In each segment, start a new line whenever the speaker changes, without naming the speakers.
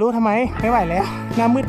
รู้ทำไม ไม่ไหวแล้ว หน้ามืด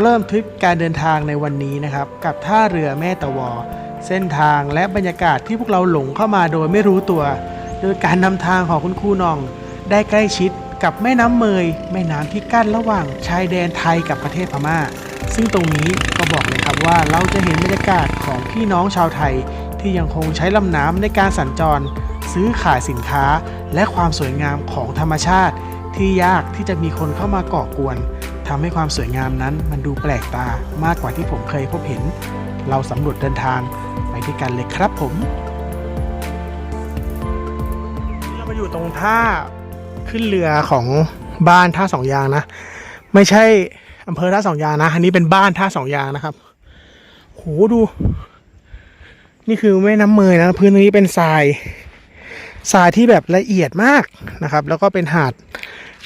ก็เริ่มทริปการเดินทางในวันนี้นะครับ กับท่าเรือแม่ตะวอ เส้นทางและบรรยากาศที่พวกเราหลงเข้ามาโดยไม่รู้ตัว โดยการนำทางของคุณครูนอง ได้ใกล้ชิดกับแม่น้ำเมย แม่น้ำที่กั้นระหว่างชายแดนไทยกับประเทศพม่า ซึ่งตรงนี้ก็บอกเลยครับว่าเราจะเห็นบรรยากาศของพี่น้องชาวไทย ที่ยังคงใช้ลำน้ำในการสัญจร ซื้อขายสินค้า และความสวยงามของธรรมชาติ ที่ยากที่จะมีคนเข้ามาก่อกวน ทำให้ความสวยงามนั้นมันดูแปลกตามากกว่าที่ผมเคยพบเห็น เราสำรวจเดินทางไปด้วยกันเลยครับผมเรามาอยู่ตรงท่าขึ้นเรือของบ้านท่าสองยางนะ ไม่ใช่อำเภอท่าสองยางนะ อันนี้เป็นบ้านท่าสองยางนะครับโหดู นี่คือแม่น้ำเมยนะ พื้นนี้เป็นทรายทรายที่แบบละเอียดมากนะครับ แล้วก็เป็นหาด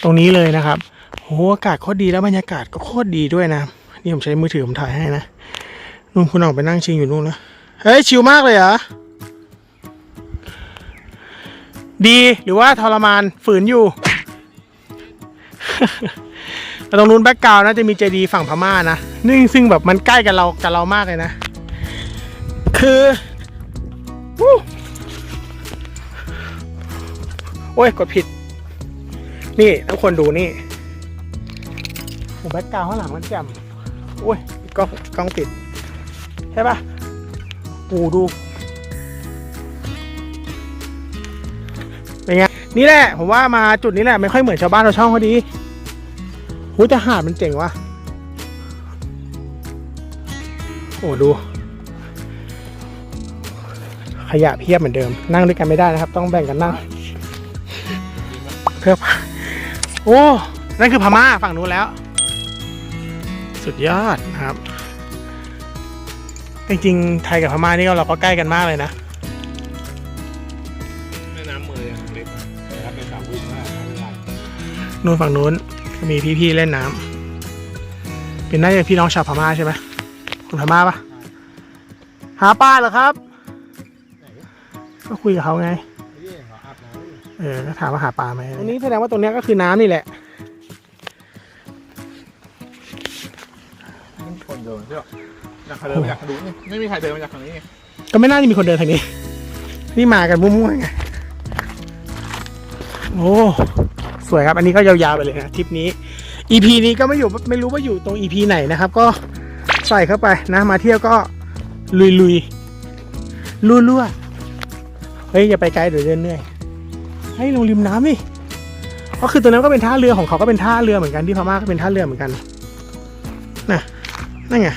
ตรงนี้เลยนะครับ โหอากาศโคตรดีแล้วบรรยากาศก็โคตรดีด้วยนะ นี่ผมใช้มือถือผมถ่ายให้นะนู่นคุณออกไปนั่งชิงอยู่นู่นนะเฮ้ยชิลมากเลยเหรอดีหรือว่าทรมานฝืนอยู่แต่ตรงนู้นแบ็กกราวน์นะจะมีเจดีฝั่งพม่านะนี่ซึ่งแบบมันใกล้กับเรากับเรามากเลยนะ คือโอ้ยกดผิด นี่ทุกคนดูนี่ โอ้แบ็กกราวด์ข้างหลังมันแจ่มโอ้ยกล้องกล้องติด ใช่ปะโอ้ดู เป็นไง นี่แหละ ผมว่ามาจุดนี้แหละ ไม่ค่อยเหมือนชาวบ้านชาวช่องเขาดีหูแต่หาดมันเจ๋งว่ะ โอ้ดู ขยะเพียบเหมือนเดิม นั่งด้วยกันไม่ได้นะครับ ต้องแบ่งกันนั่งเพื่อโอ้ นั่นคือพม่าฝั่งนู้นแล้ว สุดยอดนะครับ จริงๆ ไทยกับพม่านี่ก็เราก็ใกล้กันมากเลยนะ
แม่น้ำเมยเล็กนะครับเป็นสามวิ่งมากไม่ได้
นู่นฝั่งนู้นก็มีพี่ๆเล่นน้ำเป็นน่าจะพี่น้องชาวพม่าใช่ไหมคนพม่าปะหาปลาเหรอครับ ก็คุยกับเขาไง
นี่เขาอาบน้ำ
เออก็ถามว่าหาปลาไหมตรงนี้แสดงว่าตรงเนี้ยก็คือน้ำนี่แหละ
คนเดินใช่ปะอยากเดินมาจากทางนู้นนี่ไม่มีใครเดินมาจากทางนี้ไง
ก็ไม่น่าจะมีคนเดินทางนี้ นี่มากันมั่วๆไง โอ้ สวยครับ อันนี้ก็ยาวๆไปเลยนะทริปนี้ EP นี้ก็ไม่อยู่ไม่รู้ว่าอยู่ตรง EP ไหนนะครับ ก็ใส่เข้าไปนะ มาเที่ยวก็ลุยลุยๆลั่วๆเฮ้ยอย่าไปไกลเดี๋ยวเดินเหนื่อยให้ลงริมน้ำดิก็คือตรงนั้นก็เป็นท่าเรือของเขาก็เป็นท่าเรือเหมือนกันที่พม่าก็เป็นท่าเรือเหมือนกันน่ะ นั่นไง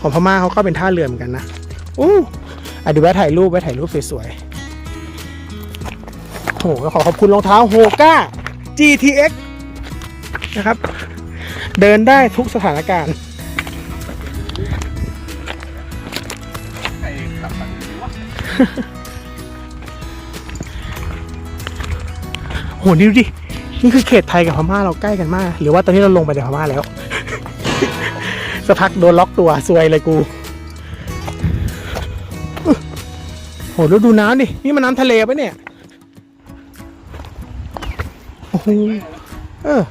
ของพม่าเขาก็เป็นท่าเรือเหมือนกันนะอู้อะดูแวะถ่ายรูปไว้ถ่ายรูปสวยๆโอ้โหขอขอบคุณรองเท้าโฮก้า GTX นะครับ เดินได้ทุกสถานการณ์
ใครขับไปวะ
โหนี่ดูดิ นี่คือเขตไทยกับพม่าเราใกล้กันมาก หรือว่าตอนนี้เราลงไปในพม่าแล้ว สักพักโดนล็อกตัวซวยเลยกูโหแล้วดูน้ำดินี่มันน้ำทะเลปะเนี่ยโอ้โหเออ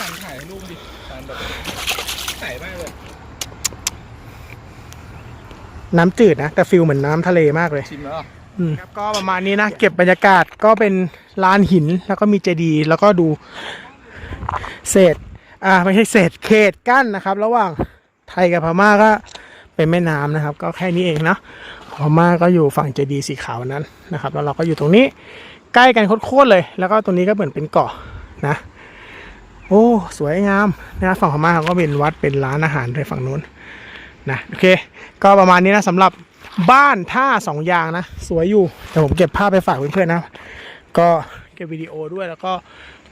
สั่งถ่ายรูปดิสั่งแบบใส่มากเลย
น้ำจืดนะ แต่ฟิลเหมือนน้ำทะเลมากเลย
ชิมแล้วเหรอ
อืมครับก็ประมาณนี้นะ เก็บบรรยากาศก็เป็นลานหินแล้วก็มีเจดีย์แล้วก็ดู เศษอ่าไม่ใช่เศษเขตกั้นนะครับ ระหว่างไทยกับพม่าก็เป็นแม่น้ำนะครับ ก็แค่นี้เองเนาะพม่าก็อยู่ฝั่งเจดีสีขาวนั้นนะครับ แล้วเราก็อยู่ตรงนี้ใกล้กันโคตรเลย แล้วก็ตรงนี้ก็เหมือนเป็นเกาะนะ โอ้สวยงามนะฝั่งพม่าเขาก็เป็นวัดเป็นร้านอาหารในฝั่งนู้นนะโอเค ก็ประมาณนี้นะสำหรับบ้านท่าสองยางนะ สวยอยู่แต่ผมเก็บภาพไปฝากเพื่อนๆนะ ก็เก็บวิดีโอด้วยแล้วก็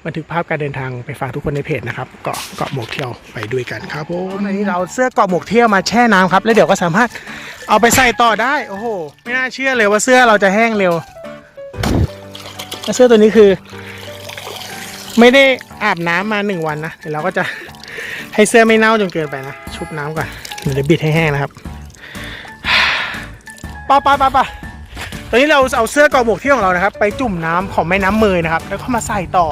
บันทึกภาพการเดินทางไปฝากทุกคนในเพจนะครับเกาะเกาะหมวกเที่ยวไปด้วยกันครับผมอันนี้เราเสื้อเกาะหมวกเที่ยวมาแช่น้ำครับ แล้วเดี๋ยวก็สามารถเอาไปใส่ต่อได้ โอ้โห ไม่น่าเชื่อเลยว่าเสื้อเราจะแห้งเร็วแล้วเสื้อตัวนี้คือ ไม่ได้อาบน้ำมาหนึ่งวันนะเดี๋ยวเราก็จะให้เสื้อไม่เน่าจนเกินไปนะ ชุบน้ำก่อนเดี๋ยวบิดให้แห้งนะครับป้าป้าป้าป้าตอนนี้เราเอาเสื้อกอหมวกเที่ยวของเรานะครับ ไปจุ่มน้ำของแม่น้ำเมยนะครับ แล้วก็มาใส่ต่อ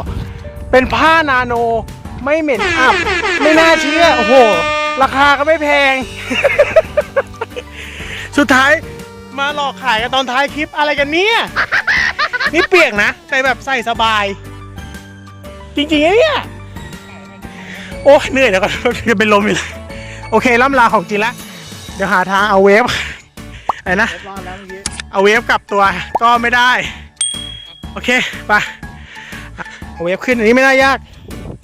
เป็นผ้านาโนไม่เหม็นอับ ไม่น่าเชื่อ โอ้โห ราคาก็ไม่แพง สุดท้ายมาหลอกขายกันตอนท้ายคลิปอะไรกันเนี่ย นี่เปียกนะ แต่แบบใส่สบาย จริงๆเนี่ย โอ้เหนื่อยเดี๋ยวก่อนจะเป็นลมอยู่เลยโอเคล่ำลาของจริงละเดี๋ยวหาทางเอาเวฟอะไรนะ
เอา
เวฟกลับตัวก็ไม่ได้ โอเค ไป เอาเวฟขึ้นอันนี้ไม่น่ายาก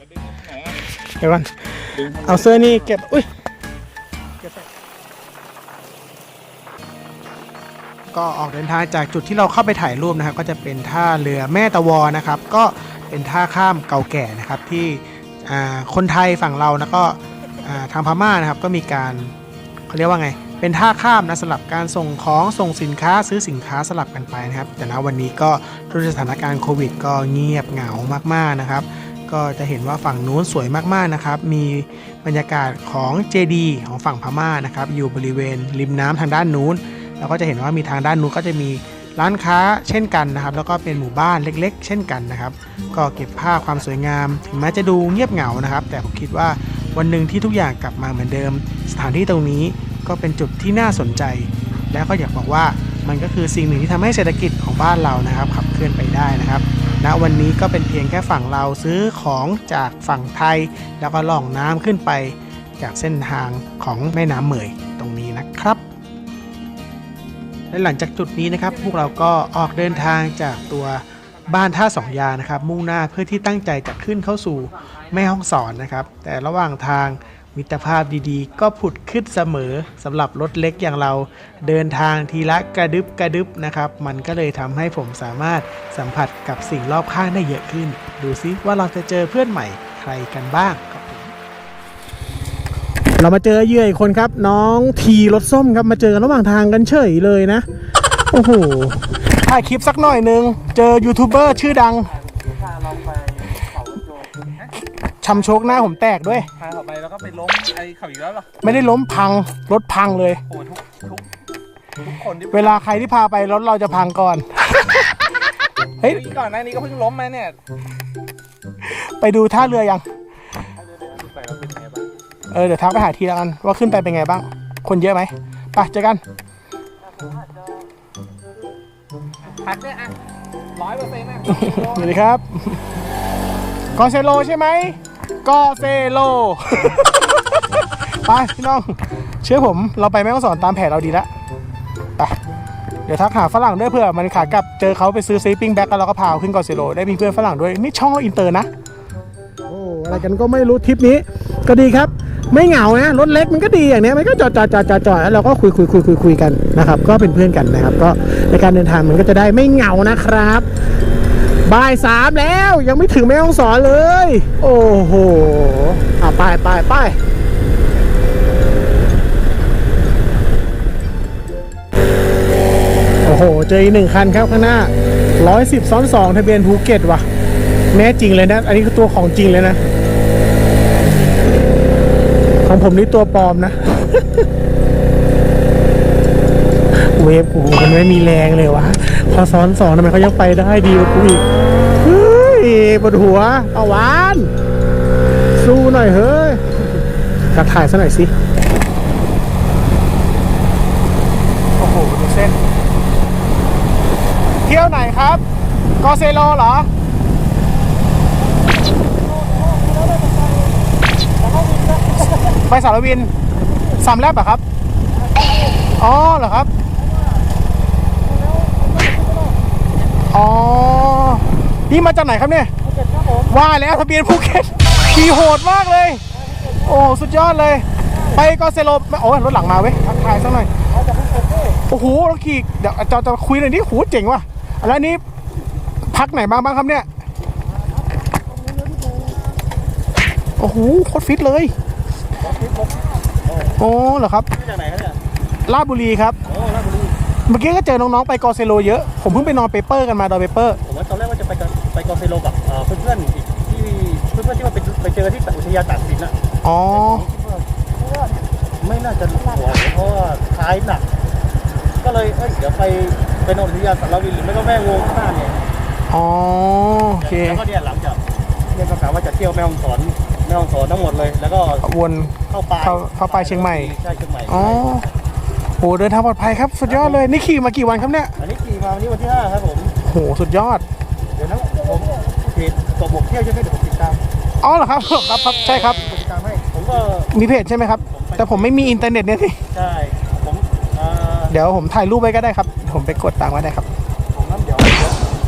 จะดึงไหนอะ
เดี๋ยวก่อน
ดึงทำไม
เอาเสื้อนี่เก็บอุ้ยเก็บใส่ก็ออกเดินทางจากจุดที่เราเข้าไปถ่ายรูปนะครับ ก็จะเป็นท่าเรือแม่ตะวอนะครับ ก็เป็นท่าข้ามเก่าแก่นะครับที่อ่าคนไทยฝั่งเราแล้วก็อ่าทางพม่านะครับก็มีการเขาเรียกว่าไง เป็นท่าข้ามนะสลับการส่งของส่งสินค้าซื้อสินค้าสลับกันไปนะครับ แต่ณวันนี้ก็ด้วยสถานการณ์โควิด ก็เงียบเหงามากๆนะครับ ก็จะเห็นว่าฝั่งนู้นสวยมากๆนะครับ มีบรรยากาศของเจดีของฝั่งพม่านะครับ อยู่บริเวณริมน้ำทางด้านนู้น แล้วก็จะเห็นว่ามีทางด้านนู้นก็จะมีร้านค้าเช่นกันนะครับ แล้วก็เป็นหมู่บ้านเล็ก ๆ เช่นกันนะครับ ก็เก็บภาพความสวยงาม ถึงแม้จะดูเงียบเหงานะครับ แต่ผมคิดว่าวันหนึ่งที่ทุกอย่างกลับมาเหมือนเดิม สถานที่ตรงนี้ ก็เป็นจุดที่น่าสนใจ แล้วก็อยากบอกว่ามันก็คือสิ่งหนึ่งที่ทำให้เศรษฐกิจของบ้านเรานะครับขับเคลื่อนไปได้นะครับณวันนี้ก็เป็นเพียงแค่ฝั่งเราซื้อของจากฝั่งไทย แล้วก็ล่องน้ำขึ้นไปจากเส้นทางของแม่น้ำเหมยตรงนี้นะครับ และหลังจากจุดนี้นะครับ พวกเราก็ออกเดินทางจากตัวบ้านท่าสองยานะครับ มุ่งหน้าเพื่อที่ตั้งใจจะขึ้นเข้าสู่แม่ห้องสอนนะครับ แต่ระหว่างทาง มิตรภาพดีๆ ก็ผุดขึ้นเสมอสำหรับรถเล็กอย่างเราเดินทางทีละกระดึบกระดึบนะครับ มันก็เลยทำให้ผมสามารถสัมผัสกับสิ่งรอบข้างได้เยอะขึ้น ดูซิว่าเราจะเจอเพื่อนใหม่ใครกันบ้างครับเรามาเจอเยื่ออีกคนครับ น้องทีรถส้มครับมาเจอกันระหว่างทางกันเฉยเลยนะ โอ้โหถ่ายคลิปสักหน่อยนึง เจอยูทูบเบอร์ชื่อดัง ชำโชกหน้าผมแตกด้วย
พาเขาไปแล้วก็ไปล้มไอ้เขาอีกแล้วเหรอ
ไม่ได้ล้มพังรถพังเลย
โอ้ทุกทุกทุกคนที่
เวลาใครที่พาไปรถเราจะพังก่อน เฮ้ย
ก่อนหน้านี้ก็เพิ่งล้มมาเนี่ย
ไปดูท่าเรือยัง
ไปแล้วเป็นไงบ้าง
เออเดี๋ยวทักไปหาทีละกันว่าขึ้นไปเป็นไงบ้าง คนเยอะไหมไปเจอกัน
พัดเนี่ยอะร้อยเปอร์เซ็นต์อะ
สวัสดีครับ กอเซโลใช่ไหม กอเซโล ไปพี่น้อง เชื่อผมเราไปแม่ฮ่องสอนตามแผนเราดีแล้วไปเดี๋ยวทักหาฝรั่งด้วยเผื่อมันขากลับเจอเขาไปซื้อซีปิ้งแบ็กแล้วเราก็พาขึ้นกอเซโลได้มีเพื่อนฝรั่งด้วยนี่ช่องเราอินเตอร์นะโอ้อะไรกันก็ไม่รู้ทริปนี้ ก็ดีครับ ไม่เหงานะรถเล็กมันก็ดีอย่างเนี้ยมันก็จอดจอดจอดจอดจอดแล้วเราก็คุยคุยคุยคุยคุยกันนะครับ ก็เป็นเพื่อนกันนะครับ ก็ในการเดินทางมันก็จะได้ไม่เหงานะครับ บ่ายสามแล้วยังไม่ถึงแม่ห้องสอนเลย โอ้โหอะไปไปไปโอ้โห เจออีกหนึ่งคันครับข้างหน้าร้อยสิบซ้อนสองทะเบียนภูเก็ตว่ะแน่จริงเลยนะ อันนี้คือตัวของจริงเลยนะ ของผมนี่ตัวปลอมนะ เวฟกูมันไม่มีแรงเลยวะ พอซ้อนสองทำไมเขายังไปได้ดีกว่ากูอีกเฮ้ยปวดหัวเอาหวานสู้หน่อยเฮ้ยกัดถ่ายซะหน่อยสิ โอ้โห ดูเส้น เที่ยวไหนครับ กอเซโลเหรอไปสารวินสามแลบเหรอครับ อ๋อเหรอครับ อ๋อ นี่มาจากไหนครับเนี่ยว่าแล้วทะเบียนภูเก็ตขี่โหดมากเลย โอ้สุดยอดเลย ไปก็เซโลโอ้ยรถหลังมาเว้ยทักทายสักหน่อยโอ้โหเราขี่เดี๋ยวจะจะคุยหน่อยดิโหเจ๋งว่ะแล้วอันนี้พักไหนมาบ้างครับเนี่ยโอ้โหโคตรฟิตเลยโอ้เหรอครับ
จากไหนครับเนี่ย
ลาดบุรีครับ
โอ้ราชบุรี
เมื่อกี้ก็เจอน้องๆไปกอเซโลเยอะ ผมเพิ่งไปนอนเปเปอร์กันมาดอยเปเปอร์
ผมว่าตอนแรกว่าจะไปกับไปกอเซโลกับเอ่อเพื่อนๆอีกที่เพื่อนๆที่ว่าไปไปเจอที่อุทยานตากสินอะ
อ๋อ
คิดว่าไม่น่าจะไหวเพราะว่าท้ายหนัก ก็เลยเอ้ยเดี๋ยวไปไปนอนอุทยานสารวินหรือไม่ก็แม่วงข้างหน้าเนี่ย
อ๋อ โอเค
แล้วก็เนี่ยหลังจากเนี่ยก็กะว่าจะเที่ยวแม่ฮ่องสอนแม่ฮ่องสอนทั้งหมดเลย แล้วก็
วน
เข้าปลาย
เข้าเข้าปลายเชียงใหม่
ใช่เชียงใหม่
อ๋อ โหเดินทางปลอดภัยครับสุดยอดเลยนี่ขี่มากี่วันครับเนี่ย
อันนี้ขี่มาวันนี้วันที่ห้าครับผม
โหสุดยอด
เดี๋ยวนะผมเพจตบกเที่ยวใช่ไหมเดี๋ยวผมติดตาม
อ๋อเหรอครับครับครับใช่ครับ
ผมติดตามให้ผมก็
มีเพจใช่ไหมครับ แต่ผมไม่มีอินเทอร์เน็ตเนี่ยสิ
ใช่ผมเอ่อ
เดี๋ยวผมถ่ายรูปไว้ก็ได้ครับ ผมไปกดตังค์ไว้ได้ครับ
ผมน้ำเดี๋ยว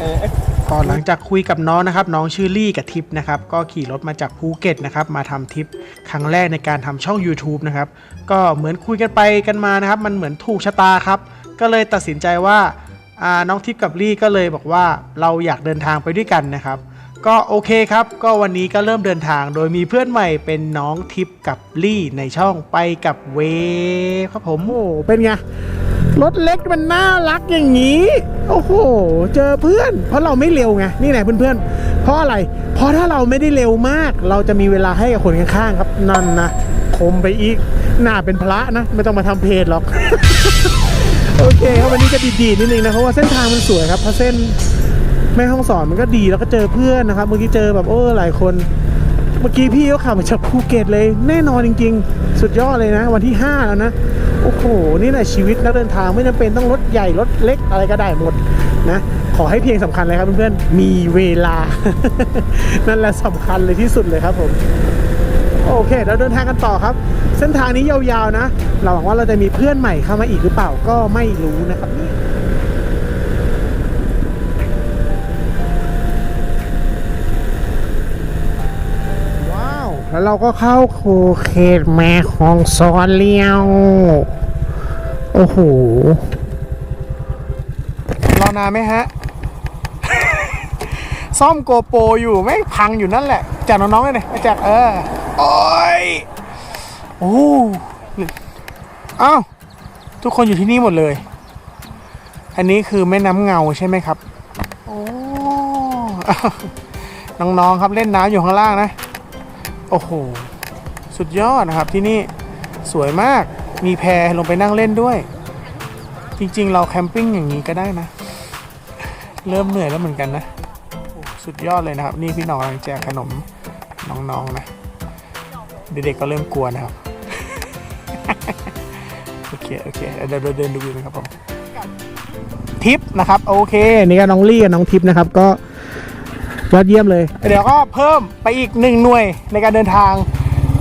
เออเอ๊ะ
ก็หลังจากคุยกับน้องนะครับ น้องชื่อลี่กับทิปนะครับ ก็ขี่รถมาจากภูเก็ตนะครับ มาทำทริปครั้งแรกในการทำช่อง YouTube นะครับ ก็เหมือนคุยกันไปกันมานะครับ มันเหมือนถูกชะตาครับ ก็เลยตัดสินใจว่าน้องทิปกับลี่ก็เลยบอกว่าเราอยากเดินทางไปด้วยกันนะครับ ก็โอเคครับ ก็วันนี้ก็เริ่มเดินทาง โดยมีเพื่อนใหม่เป็นน้องทิปกับลี่ในช่องไปกับเวฟครับผมโอ้เป็นไง รถเล็กมันน่ารักอย่างนี้ โอ้โห เจอเพื่อน เพราะเราไม่เร็วไง นี่แหละเพื่อนๆ เพราะอะไร เพราะถ้าเราไม่ได้เร็วมาก เราจะมีเวลาให้กับคนข้างๆครับ นั่นนะ คมไปอีก หน้าเป็นพระนะ ไม่ต้องมาทำเพจหรอก โอเคครับวันนี้จะดีๆนิดนึงนะ เพราะว่าเส้นทางมันสวยครับ เพราะเส้นแม่ห้องสอนมันก็ดีแล้วก็เจอเพื่อนนะครับ เมื่อกี้เจอแบบโอ้หลายคน เมื่อกี้พี่เขาขับมาจากภูเก็ตเลย แน่นอนจริง ๆ สุดยอดเลยนะ วันที่ 5 แล้วนะ โอ้โห นี่แหละชีวิตนักเดินทางไม่จำเป็นต้องรถใหญ่รถเล็กอะไรก็ได้หมดนะ ขอให้เพียงสำคัญเลยครับเพื่อนๆ มีเวลา นั่นแหละสำคัญเลยที่สุดเลยครับผม โอเค เราเดินทางกันต่อครับ เส้นทางนี้ยาวๆนะ เราหวังว่าเราจะมีเพื่อนใหม่เข้ามาอีกหรือเปล่าก็ไม่รู้นะครับ แล้วเราก็เข้าโคเขตแม่ของซอนเลียว โอ้โห รอนานไหมฮะ ซ่อมโกโปรอยู่ไม่งพังอยู่นั่นแหละแจกน้องๆเลยเนี่ยแจกเออ โอ้ย โอ้อ้าวทุกคนอยู่ที่นี่หมดเลย อันนี้คือแม่น้ำเงาใช่ไหมครับ โอ้ น้องๆครับเล่นน้ำอยู่ข้างล่างนะ โอ้โห สุดยอดนะครับที่นี่สวยมากมีแพรลงไปนั่งเล่นด้วย จริงๆ เราแคมปิ้งอย่างนี้ก็ได้นะ เริ่มเหนื่อยแล้วเหมือนกันนะสุดยอดเลยนะครับ นี่พี่น้องกำลังแจกขนมน้องๆนะเด็กๆก็เริ่มกลัวนะครับ โอเค โอเคเดี๋ยวเดินดูวิวกันครับผมทิปนะครับ โอเค นี่ก็น้องลี่กับน้องทิปนะครับก็ ยอดเยี่ยมเลย เดี๋ยวก็เพิ่มไปอีกหนึ่งหน่วยในการเดินทาง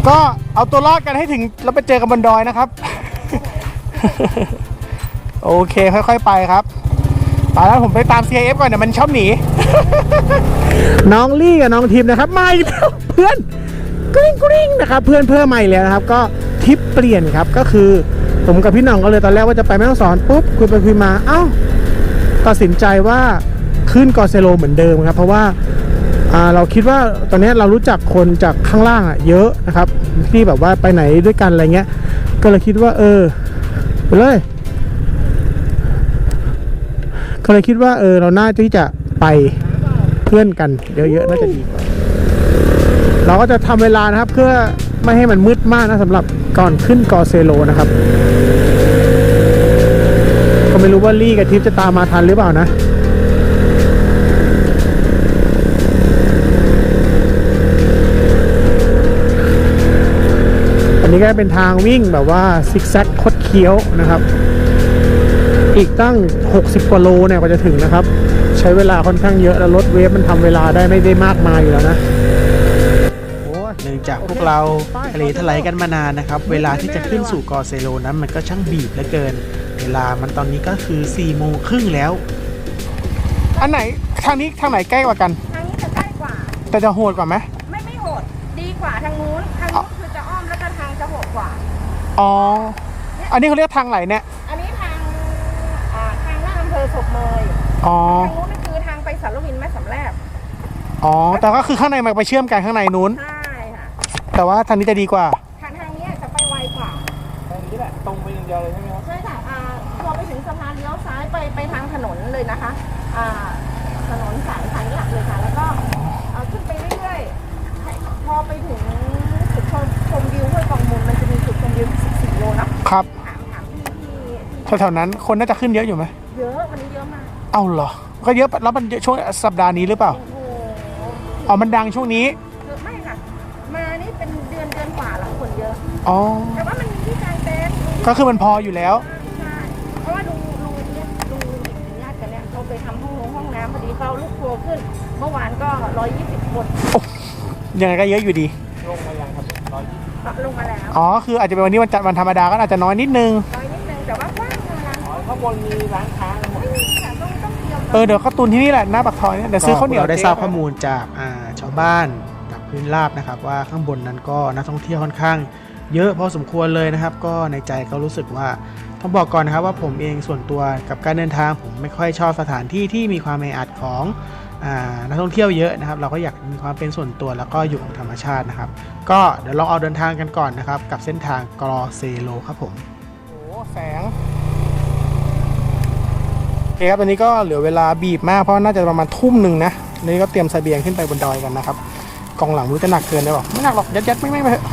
ก็เอาตัวรอดกันให้ถึงแล้วไปเจอกันบนดอยนะครับ โอเคค่อยๆไปครับไปแล้วผมไปตาม CIF ก่อนเดี๋ยวมันชอบหนี น้องลี่กับน้องทิมนะครับมาอีกแล้วเพื่อนกริ๊งกริ๊งนะครับเพื่อนเพิ่มใหม่แล้วนะครับ ก็ทริปเปลี่ยนครับก็คือผมกับพี่หน้องก็เลยตอนแรกว่าจะไปแม่ฮ่องสอนปุ๊บคุยไปคุยมาเอ้าตัดสินใจว่า ขึ้นกอเซโลเหมือนเดิมครับ เพราะว่าเราคิดว่าตอนนี้เรารู้จักคนจากข้างล่างอะเยอะนะครับ ที่แบบว่าไปไหนด้วยกันอะไรเงี้ย ก็เลยคิดว่า เออไปเลย ก็เลยคิดว่าเออเราน่าที่จะไปเพื่อนกันเยอะๆน่าจะดีกว่าเราก็จะทำเวลานะครับเพื่อไม่ให้มันมืดมากนะสำหรับก่อนขึ้นกอเซโลนะครับ ก็ไม่รู้ว่าลี่กับทิพย์จะตามมาทันหรือเปล่านะ นนี้ก็เป็นทางวิ่งแบบว่าซิกแซกคดเคี้ยวนะครับ อีกตั้ง 60กว่าโลเนี่ยกว่าจะถึงนะครับ ใช้เวลาค่อนข้างเยอะแล้วรถเวฟมันทำเวลาได้ไม่ได้มากมายอยู่แล้วนะเนื่องจากพวกเราทะเลทลายกันมานานนะครับ เวลาที่จะขึ้นสู่กอเซโลนั้นมันก็ช่างบีบเหลือเกิน เวลามันตอนนี้ก็คือ4ี่โมงครึ่งแล้ว อันไหนทางนี้ทางไหนใกล้กว่ากัน
ทาง
แต่จะโหดกว่าไหม
ไม่ไม่โหด ดีกว่าทางนู้น
อ๋อ อันนี้เขาเรียกทางไหนเนี่ย
อันนี้ทางอ่าทางหน้าอำเภอศพเมย
อ๋อ
ทางนู้นนั่นคือทางไปสารวินแม่สำแลบ
อ๋อ แต่ก็คือข้างในมันไปเชื่อมกันข้างในนู้น
ใช่ค่ะ
แต่ว่าทางนี้จะดีกว่า
ทางทางเนี้ยจะไปไวกว่า
ตรงนี้แหละตรงไปอย่างเดียวเลยใช่ไหมครับ
ใช่ค่ะอ่าพอไปถึงสะพานเลี้ยวซ้ายไปไปทางถนนเลยนะคะ อ่า ครั
บ
ถามถามที่ที่
แถวๆนั้นคนน่าจะขึ้นเยอะอยู่ไหม
เยอะวันนี้เยอะมาก
เอาเหรอ ก็เยอะแล้วมันเยอะช่วงสัปดาห์นี้หรือเปล่า
โอ้โห
อ๋อมันดังช่วงนี้
เยอะไม่ค่ะ มานี่เป็นเดือนเดือนกว่าแล้วคนเยอะ
อ๋อ
แต่ว่ามันมีที่กางเต็นท์
ก็คือมันพออยู่แล้ว
ใช่เพราะว่าลุงลุงเนี่ยลุงญาติกันเนี่ยเขาไปทำห้องน้ำห้องน้ำพอดีเขาเอาลูกครัวขึ้น เมื่อวานก็ร้อยยี่สิบคน
ยังไงก็เยอะอยู่ดี
ลงมา
แล้ว
อ๋อคืออาจจะเป็นวันนี้วันจันทร์วันธรรมดาก็อาจจะน้อยนิดนึง
น้อยนิดนึงแต่ว่ากว้างนะร้าน
อ๋อข้างบนมีร้านค้าอะไรหมด
ไม่มีค่ะต้องต้องเตรียม
เออเดี๋ยวเขาตุนที่นี่แหละหน้าปากซอยเนี่ยเดี๋ยวซื้อข้าวเหนียว
เราได้ทราบข้อมูลจากอ่าชาวบ้านจากพื้นราบนะครับ ว่าข้างบนนั้นก็นักท่องเที่ยวค่อนข้าง เยอะพอสมควรเลยนะครับ ก็ในใจก็รู้สึกว่าต้องบอกก่อนนะครับว่าผมเองส่วนตัวกับการเดินทางผมไม่ค่อยชอบสถานที่ที่มีความแออัดของอ่า นักท่องเที่ยวเยอะนะครับ เราก็อยากมีความเป็นส่วนตัวแล้วก็อยู่กับธรรมชาตินะครับ ก็เดี๋ยวลองเอาเดินทางกันก่อนนะครับ กับเส้นทางกรอเซโลครับผม
โอ้แสงโอเคครับตอนนี้ก็เหลือเวลาบีบมากเพราะน่าจะประมาณทุ่มหนึ่งนะนี่ก็เตรียมเสบียงขึ้นไปบนดอยกันนะครับกองหลังรู้จะหนักเกินได้บอกไม่หนักหรอกยัดยัดๆไม่ไม่ไม่เถอะ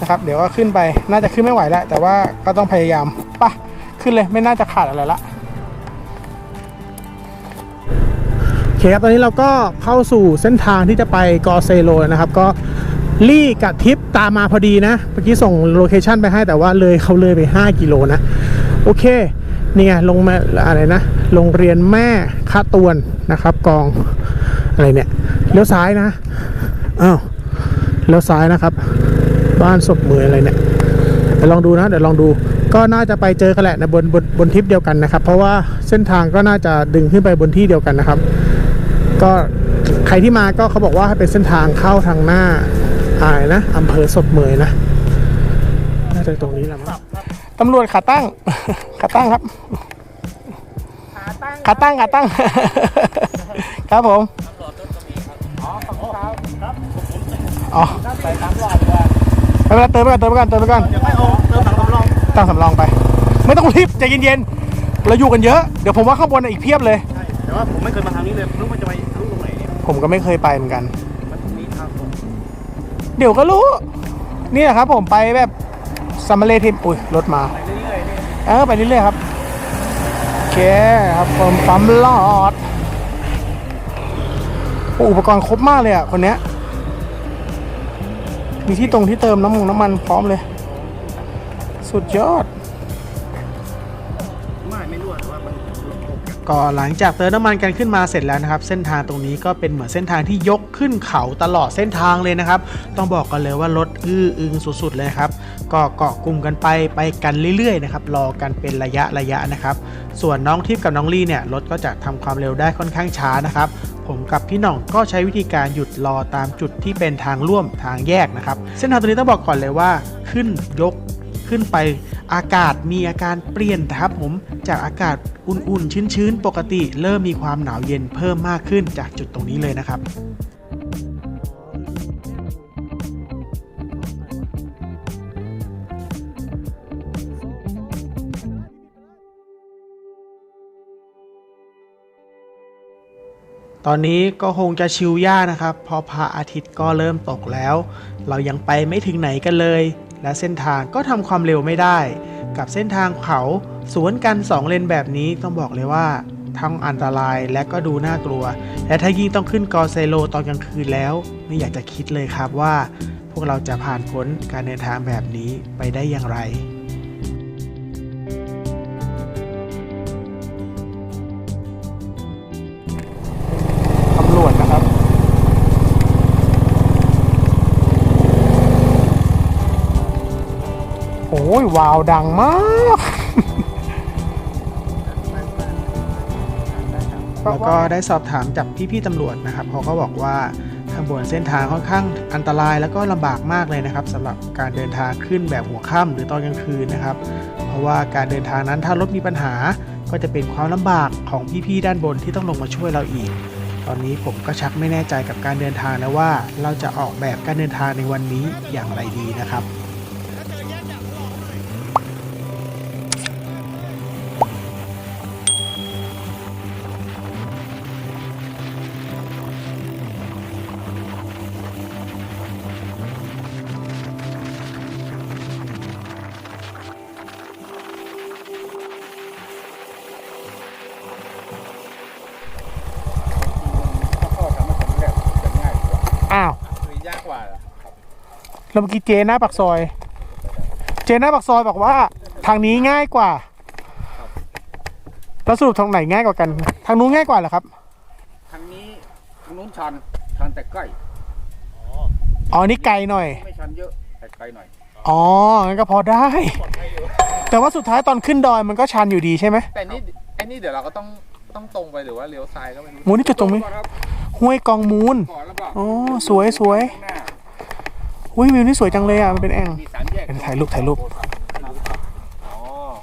นะครับเดี๋ยวก็ขึ้นไปน่าจะขึ้นไม่ไหวแล้วแต่ว่าก็ต้องพยายามป่ะขึ้นเลยไม่น่าจะขาดอะไรละ เคครับตอนนี้เราก็เข้าสู่เส้นทางที่จะไปกอเซโลนะครับ ก็ลี่กับทิปตามมาพอดีนะ เมื่อกี้ส่งโลเคชันไปให้แต่ว่าเลยเขาเลยไป 5 กิโลนะ โอเคนี่ไงลงมาอะไรนะโรงเรียนแม่คาตวนนะครับ กองอะไรเนี่ยเลี้ยวซ้ายนะอ้าวเลี้ยวซ้ายนะครับ บ้านศพเมยอะไรเนี่ยเดี๋ยวลองดูนะเดี๋ยวลองดูก็น่าจะไปเจอกันแหละในบนบนบนทริปเดียวกันนะครับ เพราะว่าเส้นทางก็น่าจะดึงขึ้นไปบนที่เดียวกันนะครับ ก็ใครที่มาก็เขาบอกว่าให้เป็นเส้นทางเข้าทางหน้าอะไรนะอำเภอศพเมยนะน่าจะตรงนี้แหละมั้งตำรวจขาตั้งขาตั้งครับ
ขาตั้ง
ขาตั้งขาตั้งครับผม
อ๋อฝั่งเช้าครับ
อ๋อ
ใส่น้ำหลอดด้วย
ไม่เป็นไรเติมไปก่อนเติมไปก่อนเติมไปก่อน
เดี๋ยวไปเอาเติมถังสำรอง
ตั้งสำรองไป ไม่ต้องรีบใจเย็นๆเราอยู่กันเยอะ เดี๋ยวผมว่าข้างบนน่ะอีกเพียบเลย
ใช่ แต่ว่าผมไม่เคยมาทางนี้เลยไม่รู้มันจะไปทะลุตรงไหนเนี่ย
ผมก็ไม่เคยไปเหมือนกัน
มันมีทางผม
เดี๋ยวก็รู้ นี่แหละครับ ผมไปแบบซัมเมอร์ทิมอุ้ยรถมา
ไปเรื่อยๆเนี่ย
เออไปเรื่อยๆครับโอเคครับผมปั๊มลอดโอ้อุปกรณ์ครบมากเลยอะคนเนี้ยมีที่ตรงที่เติมน้ำมันน้ำมันพร้อมเลย สุดยอด
ไม่ไม่รู้อะแต่ว่ามันลงโอเค
ก็หลังจากเติมน้ำมันกันขึ้นมาเสร็จแล้วนะครับ เส้นทางตรงนี้ก็เป็นเหมือนเส้นทางที่ยกขึ้นเขาตลอดเส้นทางเลยนะครับ ต้องบอกกันเลยว่ารถอื้ออึงสุดๆเลยครับก็เกาะกลุ่มกันไปไปกันเรื่อยๆนะครับรอกันเป็นระยะระยะนะครับ ส่วนน้องทิพย์กับน้องลี่เนี่ยรถก็จะทำความเร็วได้ค่อนข้างช้านะครับ ผมกับพี่น่องก็ใช้วิธีการหยุดรอตามจุดที่เป็นทางร่วมทางแยกนะครับ เส้นทางตัวนี้ต้องบอกก่อนเลยว่าขึ้นยก ขึ้นไป อากาศมีอาการเปลี่ยนครับผมจากอากาศอุ่นๆ ชื้นๆ ปกติ เริ่มมีความหนาวเย็นเพิ่มมากขึ้นจากจุดตรงนี้เลยนะครับตอนนี้ก็คงจะชิลย่ากนะครับ พอพระอาทิตย์ก็เริ่มตกแล้ว เรายังไปไม่ถึงไหนกันเลย และเส้นทางก็ทำความเร็วไม่ได้ กับเส้นทางเขาสวนกัน 2 เลนแบบนี้ต้องบอกเลยว่า ทั้งอันตรายและก็ดูน่ากลัว และถ้ายิ่งต้องขึ้นกอเซโลตอนกลางคืนแล้ว ไม่อยากจะคิดเลยครับว่า พวกเราจะผ่านพ้นการเดินทางแบบนี้ไปได้อย่างไร
ยวาวดังมากก็แล้วก็ได้สอบถามจากพี่ๆตำรวจนะครับเขาก็บอกว่าทางบนเส้นทางค่อนข้างอันตรายแล้วก็ลำบากมากเลยนะครับสำหรับการเดินทางขึ้นแบบหัวค่ำหรือตอนกลางคืนนะครับ เพราะว่าการเดินทางนั้นถ้ารถมีปัญหาก็จะเป็นความลำบากของพี่ๆด้านบนที่ต้องลงมาช่วยเราอีก ตอนนี้ผมก็ชักไม่แน่ใจกับการเดินทางแล้วว่า เราจะออกแบบการเดินทางในวันนี้อย่างไรดีนะครับ
แล้
วเมื่อกี้เจหน้าปากซอย เจหน้าปากซอยบอกว่า ทางนี้ง่ายกว่า แล้วสรุปทางไหนง่ายกว่ากัน ทางนู้นง่ายกว่าเหรอครับ
ทางนี้ทางนู้นชันชันแต่ใกล้
อ๋อนี่ไกลหน่อย
ไม่ชันเยอะแต่ไกลหน่อย
อ๋องั้นก็พอได้ แต่ว่าสุดท้ายตอนขึ้นดอยมันก็ชันอยู่ดีใช่ไหม
แต่นี่ไอ้นี่เดี๋ยวเราก็ต้องต้องตรงไปหรือว่าเลี้ยวซ้ายก็ไม่รู้
โมนี่จุดตรงนี้
ก่อนครับ
ห้วยกองมูล
ก่อนแล้วก็
อ๋อสวยสวย
ข้างหน้า
อุ้ยวิวนี่สวยจังเลยอะมันเป็นแอ่ง
มีสามแยก
เดี๋ยวถ่ายรูปถ่ายรูป
อ๋อ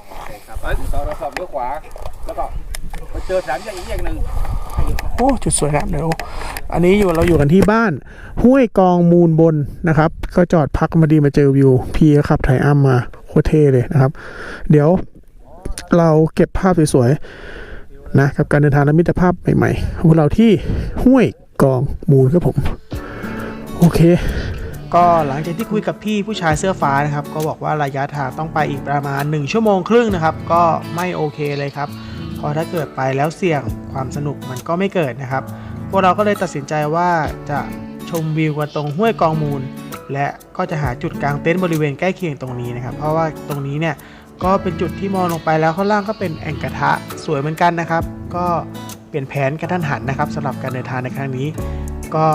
โอเคครับแล้วเราเราสอบเลี้ยวขวาแล้วก็ไปเจอสามแยกอีกแยกหนึ่ง
โอ้จุดสวยครับเดี๋ยวอันนี้อยู่เราอยู่กันที่บ้าน ห้วยกองมูลบนนะครับ ก็จอดพักมาดีมาเจอวิว พี่ก็ขับไทยอ้ำมาโคตรเท่เลยนะครับ เดี๋ยวเราเก็บภาพสวยๆนะกับการเดินทางและมิตรภาพใหม่ๆของพวกเราที่ห้วยกองมูลครับผม โอเค ก็หลังจากที่คุยกับพี่ผู้ชายเสื้อฟ้านะครับ ก็บอกว่าระยะทางต้องไปอีกประมาณ 1 ชั่วโมงครึ่งนะครับ ก็ไม่โอเคเลยครับเพราะถ้าเกิดไปแล้วเสี่ยงความสนุกมันก็ไม่เกิดนะครับ พวกเราก็เลยตัดสินใจว่าจะชมวิวกันตรงห้วยกองมูล และก็จะหาจุดกลางเต็นท์บริเวณใกล้เคียงตรงนี้นะครับ เพราะว่าตรงนี้เนี่ยก็เป็นจุดที่มองลงไปแล้วข้างล่างก็เป็นแอ่งกระทะสวยเหมือนกันนะครับ ก็เปลี่ยนแผนกระทันหันนะครับสำหรับการเดินทางในครั้งนี้ ก็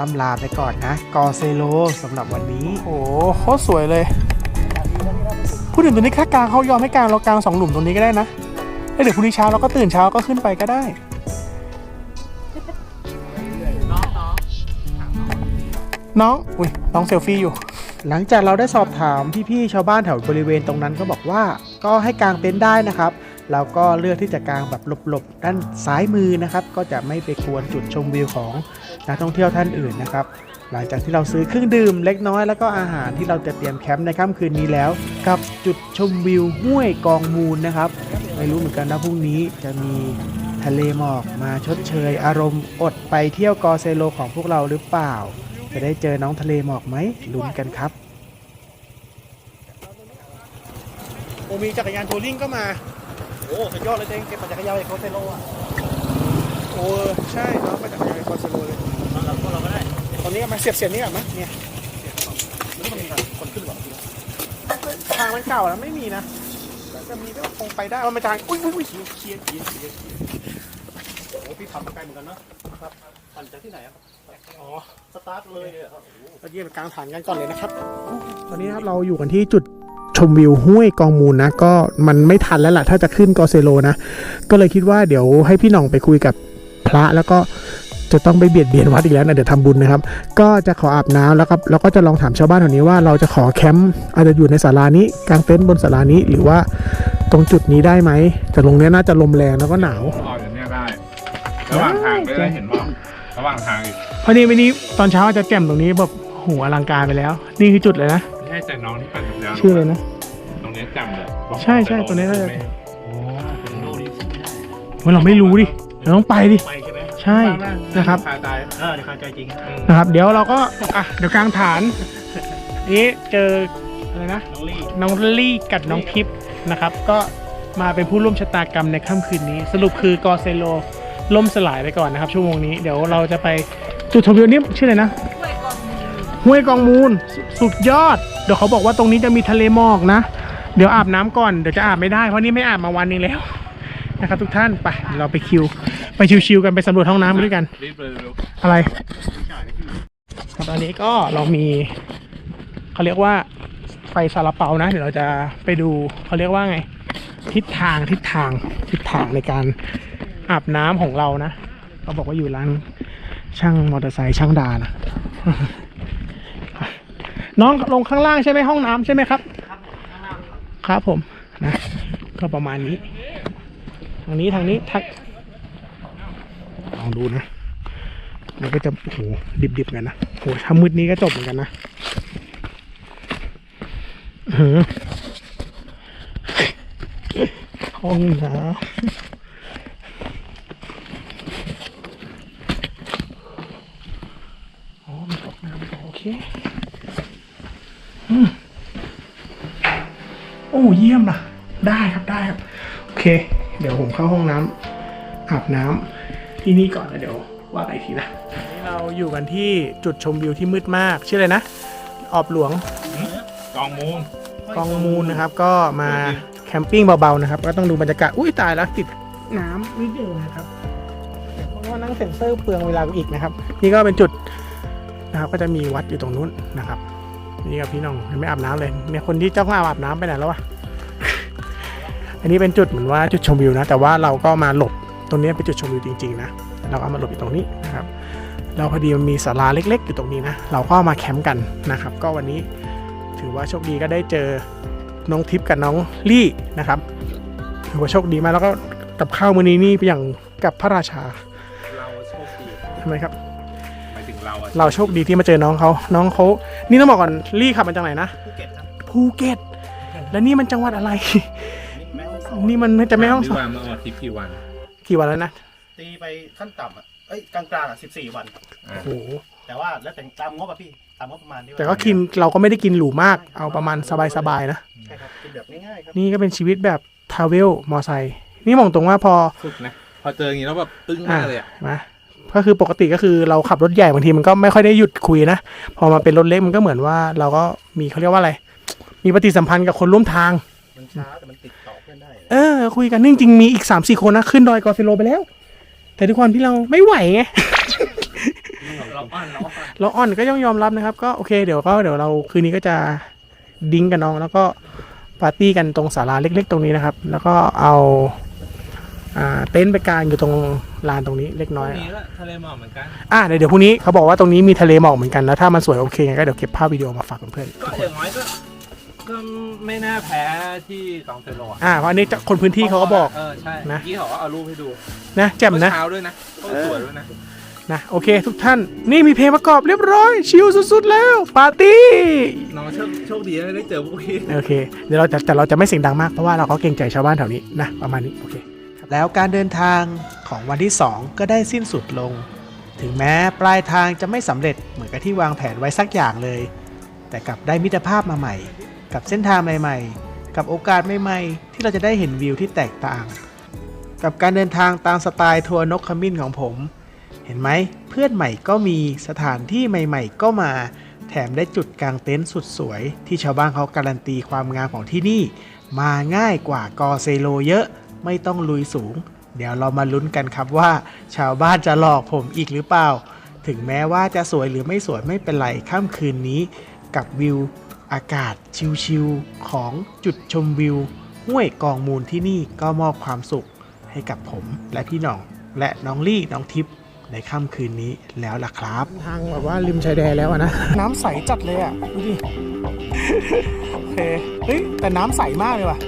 ล่ำลาไปก่อนนะ กอเซโลสำหรับวันนี้ โอ้โหโคตรสวยเลย พูดถึงตรงนี้ค่ากลางเขายอมให้กลางเรากลางสองหลุมตรงนี้ก็ได้นะแล้วเดี๋ยวพรุ่งนี้เช้าเราก็ตื่นเช้าก็ขึ้นไปก็ได้น้องอุ้ยน้องเซลฟี่อยู่ หลังจากเราได้สอบถามพี่ๆชาวบ้านแถวบริเวณตรงนั้นก็บอกว่า ก็ให้กางเต็นท์ได้นะครับเราก็เลือกที่จะกางแบบหลบๆด้านซ้ายมือนะครับ ก็จะไม่ไปกวนจุดชมวิวของ นักท่องเที่ยวท่านอื่นนะครับ หลังจากที่เราซื้อเครื่องดื่มเล็กน้อยแล้วก็อาหารที่เราจะเตรียมแคมป์ในค่ำคืนนี้แล้ว กับจุดชมวิวห้วยกองมูลนะครับไม่รู้เหมือนกันนะพรุ่งนี้จะมีทะเลหมอกมาชดเชย อารมณ์อดไปเที่ยวกอเซโลของพวกเราหรือเปล่า จะได้เจอน้องทะเลหมอกไหมลุ้นกันครับโอมีจักรยานทัวริงก็มา
โอ้สุดยอดเลยเจ๊งเก็บปัจจักรยานไอโคเซโลอะ
โอ้ใช่น้องมาจากจักรยานกอเซโลเลย
เราพวกเราก็ได้
ตอนนี้มาเสียบเสียบนี่ก่อนไหมเนี่ย
แล้วมันมีคนขึ้นหรอ
ทางมันเก่าแล้วไม่มีนะจะมีก็คงไปได้ว่ามันทางอุ้ยอุ้ยอุ้ย
เคลียร์เคลียร์เคลียร์เคลียร์โอ้พี่ทำไกลเหมือนกันนะครับปั่นจากที่ไหนครับอ๋อสตาร์ทเลยเหรอ
เราเยี่ยมกลางฐานกันก่อนเลยนะครับ ตอนนี้นะครับเราอยู่กันที่จุดชมวิวห้วยกองมูลนะ ก็มันไม่ทันแล้วล่ะ ถ้าจะขึ้นกอเซโลนะ ก็เลยคิดว่าเดี๋ยวให้พี่หน่องไปคุยกับพ ระแล้วก็จะต้องไปเบียดเบียนวัดอีกแล้วนะเดี๋ยวทำบุญนะครับ ก็จะขออาบน้ำแล้วครับแล้วก็จะลองถามชาวบ้านแถวนี้ว่าเราจะขอแคมป์อาจจะอยู่ในศาลานี้กางเต็นท์บนศาลานี้หรือว่าตรงจุดนี้ได้ไหมแต่ตรงเนี้ยน่าจะลมแรงแล้วก็หนาว
ออกอย่างเนี้ยได้ระหว่างทางไม่ได้เห็นว่าระหว่างทางอีก
เพราะนี่วันนี้ตอนเช้าจะแจ่มตรงนี้แบบโหูอลังการไปแล้ว นี่คือจุดเลยนะ
ไม่ใช่แต่น้องที่ปั่นจักรยาน
ชื่อเลยนะ
ตรงนี้จำเลย
ใช่ใช่ตรงนี้น่าจะ
ไม่
โลนี้ขึ้นไม่ได้
เฮ้ยเราไม่รู้ดิ เราต้องไปดิ
ไปใช่ไหม
ใช่นะครับ
คาใจ
เออในความใจจริง
นะครับ เดี๋ยวเราก็อะเดี๋ยวกลางฐานนี้เจออะไรนะ
น้องลี่
น้องลี่กับน้องทิพย์นะครับ ก็มาเป็นผู้ร่วมชะตากรรมในค่ำคืนนี้ สรุปคือกอเซโลล่มสลายไปก่อนนะครับ ชั่วโมงนี้เดี๋ยวเราจะไปจุดชมวิวนี่ชื่ออะไรนะห้วยกองมูลสสุดยอด เดี๋ยวเขาบอกว่าตรงนี้จะมีทะเลหมอกนะ เดี๋ยวอาบน้ำก่อนเดี๋ยวจะอาบไม่ได้เพราะนี่ไม่อาบมาวันหนึงแล้ว นะครับทุกท่านไปเดี๋ยวเราไปคิว ไปชิวๆกันไปสำรวจห้องน้ำไปด้วยกัน
รีบเลยเร็ว
อะไรครับตอนนี้ก็เรามีเขาเรียกว่าไฟซาลาเปานะ เดี๋ยวเราจะไปดูเขาเรียกว่าไง ทิศทางทิศทางทิศทางในการอาบน้ำของเรานะเขาบอกว่าอยู่ร้านช่างมอเตอร์ไซค์ช่างดานะ น้องลงข้างล่างใช่ไหมห้องน้ำใช่ไหมครับ ครับผมนะ ก็ประมาณนี้างนี้ทางนี้ทางลองดูนะ มันก็จะโอ้โหดิบๆกันนะโหถ้ามืดนี้ก็จบเหมือนกันนะอื้อหือห้องน้ำอ๋อมีตกน้ำโอเคโอ้เยี่ยมนะได้ครับได้ครับ โอเค เดี๋ยวผมเข้าห้องน้ำอาบน้ำที่นี่ก่อนแล้วเดี๋ยวว่ากันอีกทีนะนี่เราอยู่กันที่จุดชมวิวที่มืดมากชื่ออะไรนะ ออบหลวง
กองมูล
กองมูลนะครับก็มาแคมปิ้งเบาๆนะครับ ก็ต้องดูบรรยากาศอุ้ยตายแล้วติดน้ำนิดเดียวนะครับเพราะว่านั่งเซ็นเซอร์เปลืองเวลาอีกนะครับ นี่ก็เป็นจุดนะครับก็จะมีวัดอยู่ตรงนู้นนะครับ นี่กับพี่น้องยังไม่อาบน้ำเลยเนี่ยคนที่เจ้าของอาบน้ำไปไหนแล้ววะ อันนี้เป็นจุดเหมือนว่าจุดชมวิวนะ แต่ว่าเราก็มาหลบตรงนี้เป็นจุดชมวิวจริงๆนะ เราก็เอามาหลบอยู่ตรงนี้นะครับเราพอดีมันมีศาลาเล็ก ๆ อยู่ตรงนี้นะ เราก็มาแคมป์กันนะครับ ก็วันนี้ถือว่าโชคดีก็ได้เจอน้องทิพย์กับน้องลี่นะครับ ถือว่าโชคดีมากแล้วก็กับข้าวมื้อนี้นี่เป็นอย่างกับพระราชา
เราโชคดี
ทำไมครับ
หมายถึงเราอะ
เราโชคดีที่มาเจอน้องเขาน้องเขานี่ต้องบอกก่อนลี่ขับมาจากไหนนะ
ภูเก็ตครับ
ภูเก็ต แล้วนี่มันจังหวัดอะไร
แม่ฮ่องสอน
นี่มันจะไม่ต้องส
ดี
อน
ว่าเมื่อวันที่กี่วัน
กี่วันแล้วนะ
ตีไปขั้นต่ำอะเอ้ยกลางๆอะ14วันครับ
อ่า
โอ้โห
แต่ว่าแล้วแต่ตามงบอะพี่ตามงบประมาณที่ว่า
แต่ก็กินเราก็ไม่ได้กินหรูมากเอาประมาณสบายๆนะ
ใช่ครับกินแบบง่ายๆครับ
นี่ก็เป็นชีวิตแบบทราเวลมอไซค์นี่มองตรงว่าพอ
สุดนะ พอเจออย่างนี้แล้วแบบตึ้งมากเลยอะ
มาก็คือปกติก็คือเราขับรถใหญ่บางทีมันก็ไม่ค่อยได้หยุดคุยนะ พอมาเป็นรถเล็กมันก็เหมือนว่าเราก็มีเขาเรียกว่าอะไร มีปฏิสัมพันธ์กับคนร่วมทาง
มันช้า เอ
อ คุยกันนี่จริงๆมีอีก3ามสี่คนนะ ขึ้นดอยกอซิโลไปแล้ว แต่ทุกคนพี่เราไม่ไหวไง
เราอ้อนเราอ้อน
เราอ่อนก็ต้องยอมรับนะครับ ก็โอเคเดี๋ยวก็เดี๋ยวเราคืนนี้ก็จะดิ้งกับน้อง แล้วก็ปาร์ตี้กันตรงศาลาเล็ก ๆ ตรงนี้นะครับ แล้วก็เอาอ่าเต็นท์ไปกางอยู่ตรงลานตรงนี้เล็กน้อย
นี้ก็ทะเลหมอกเหมือนกัน
อะเดี๋ยวเดี๋ยวพรุ่งนี้เขาบอกว่าตรงนี้มีทะเลหมอกเหมือนกันแล้วถ้ามันสวยโอเคไงก็เดี๋ยวเก็บภาพวิดีโอมาฝากเพื่อน
ก็อย่างน้อยก็ ก็ไม่น่าแพ้ที่ตองเทโลอะ
ๆอ่าเพราะอันนี้จะคนพื้นที่เขาก็บอก
เออใช่
นะ
เมื่อกี้เขาก็เอารูปให้ดู
นะแจ่ม
เมื่อ
นะ
เช้าด้วยนะก็สวยด้วยนะ
นะโอเคทุกท่านนี่มีเพลงประกอบเรียบร้อย ชิลสุดๆแล้ว ปาร์ตี้
น้องโชคโชคดีนะได้เจอพวกพี่
โอเค เดี๋ยวเราจะแต่เราจะไม่เสียงดังมาก เพราะว่าเราก็เกรงใจชาวบ้านแถวนี้นะ ประมาณนี้โอเค แล้วการเดินทางของวันที่ 2 ก็ได้สิ้นสุดลง ถึงแม้ปลายทางจะไม่สำเร็จเหมือนกับที่วางแผนไว้สักอย่างเลย แต่กลับได้มิตรภาพมาใหม่ กับเส้นทางใหม่ๆ กับโอกาสใหม่ๆ ที่เราจะได้เห็นวิวที่แตกต่าง กับการเดินทางตามสไตล์ทัวร์นกขมิ้นของผม เห็นไหมเพื่อนใหม่ก็มีสถานที่ใหม่ ๆ ก็มา แถมได้จุดกลางเต็นท์สุดสวย ที่ชาวบ้านเขาการันตีความงามของที่นี่ มาง่ายกว่ากอเซโลเยอะไม่ต้องลุยสูง เดี๋ยวเรามาลุ้นกันครับว่า ชาวบ้านจะหลอกผมอีกหรือเปล่า ถึงแม้ว่าจะสวยหรือไม่สวยไม่เป็นไรค่ำคืนนี้ กับวิว อากาศชิลๆของจุดชมวิว ห้วยกองมูลที่นี่ก็มอบความสุขให้กับผมและพี่หน่อง และน้องลี่น้องทิพย์ในค่ำคืนนี้แล้วล่ะครับ ทางแบบว่าริมชายแดนแล้วนะ น้ำใสจัดเลยอะ ดูดิ โอเคเฮ้ย แต่น้ำใสมากเลยว่ะ